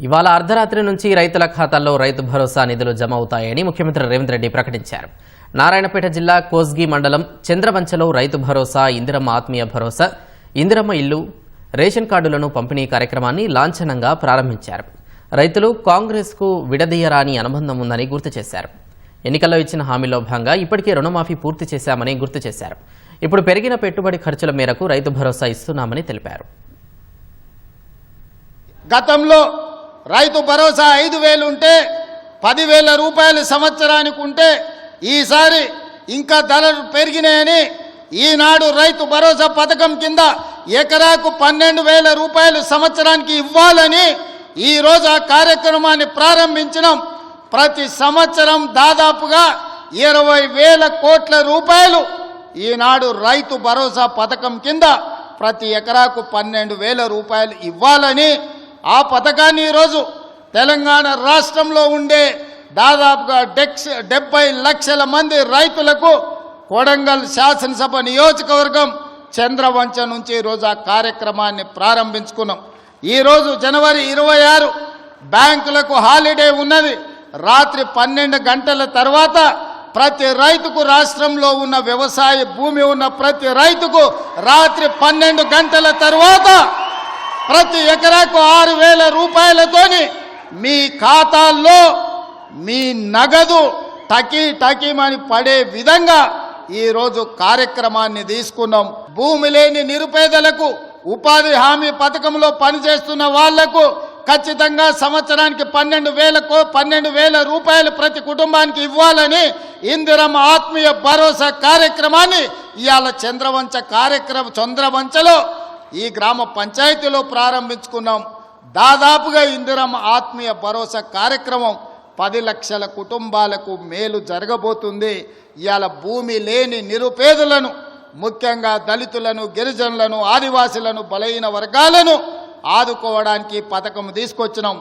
ఇవాళ అర్ధరాత్రి నుంచి రైతుల ఖాతాల్లో రైతు భరోసా నిధులు జమ అవుతాయని ముఖ్యమంత్రి రేవంత్ రెడ్డి ప్రకటించారు. నారాయణపేట జిల్లా కోస్గి మండలం చంద్రమంచలో రైతు భరోసా ఇందిరమ్మ ఆత్మీయ భరోసా ఇందిరమ్మ ఇల్లు రేషన్ కార్డులను పంపిణీ కార్యక్రమాన్ని లాంఛనంగా ప్రారంభించారు. రైతులు కాంగ్రెస్కు విడదీయరాని అనుబంధం ఉందని గుర్తు చేశారు. ఎన్నికల్లో ఇచ్చిన హామీలో భాగంగా ఇప్పటికే రుణమాఫీ పూర్తి చేశామని గుర్తు చేశారు. ఇప్పుడు పెరిగిన పెట్టుబడి ఖర్చుల మేరకు రైతు భరోసా ఇస్తున్నామని తెలిపారు. గతంలో రైతు భరోసా ఐదు వేలు ఉంటే పదివేల రూపాయలు సంవత్సరానికి ఉంటే ఈసారి ఇంకా ధరలు పెరిగినాయని ఈనాడు రైతు భరోసా పథకం కింద ఎకరాకు పన్నెండు వేల రూపాయలు సంవత్సరానికి ఇవ్వాలని ఈరోజు ఆ కార్యక్రమాన్ని ప్రారంభించడం ప్రతి సంవత్సరం దాదాపుగా ఇరవై వేల కోట్ల రూపాయలు ఈనాడు రైతు భరోసా పథకం కింద ప్రతి ఎకరాకు పన్నెండు వేల రూపాయలు ఇవ్వాలని ఆ పథకాన్ని ఈరోజు తెలంగాణ రాష్ట్రంలో ఉండే దాదాపుగా డెక్స్ డెబ్బై లక్షల మంది రైతులకు కొడంగల్ శాసనసభ నియోజకవర్గం చంద్రవంచ నుంచి ఈరోజు ఆ కార్యక్రమాన్ని ప్రారంభించుకున్నాం. ఈరోజు జనవరి ఇరవై ఆరు బ్యాంకులకు హాలిడే ఉన్నది. రాత్రి పన్నెండు గంటల తర్వాత ప్రతి రైతుకు రాష్ట్రంలో ఉన్న వ్యవసాయ భూమి ఉన్న ప్రతి రైతుకు రాత్రి పన్నెండు గంటల తర్వాత ప్రతి ఎకరాకు ఆరు వేల రూపాయలతోని మీ ఖాతాల్లో మీ నగదు టకీ టకీమని పడే విధంగా ఈరోజు కార్యక్రమాన్ని తీసుకున్నాం. భూమి లేని నిరుపేదలకు ఉపాధి హామీ పథకంలో పనిచేస్తున్న వాళ్ళకు ఖచ్చితంగా సంవత్సరానికి పన్నెండు వేలకు పన్నెండు వేల రూపాయలు ప్రతి కుటుంబానికి ఇవ్వాలని ఇందిరమ్మ ఆత్మీయ భరోసా కార్యక్రమాన్ని ఇవాళ చంద్రవంచ కార్యక్రమం చంద్రవంచలో ఈ గ్రామ పంచాయతీలో ప్రారంభించుకున్నాం. దాదాపుగా ఇందిరమ్మ ఆత్మీయ భరోసా కార్యక్రమం పది లక్షల కుటుంబాలకు మేలు జరగబోతుంది. ఇవాళ భూమి లేని నిరుపేదలను ముఖ్యంగా దళితులను గిరిజనులను ఆదివాసులను బలహీన వర్గాలను ఆదుకోవడానికి పథకం తీసుకొచ్చినాం.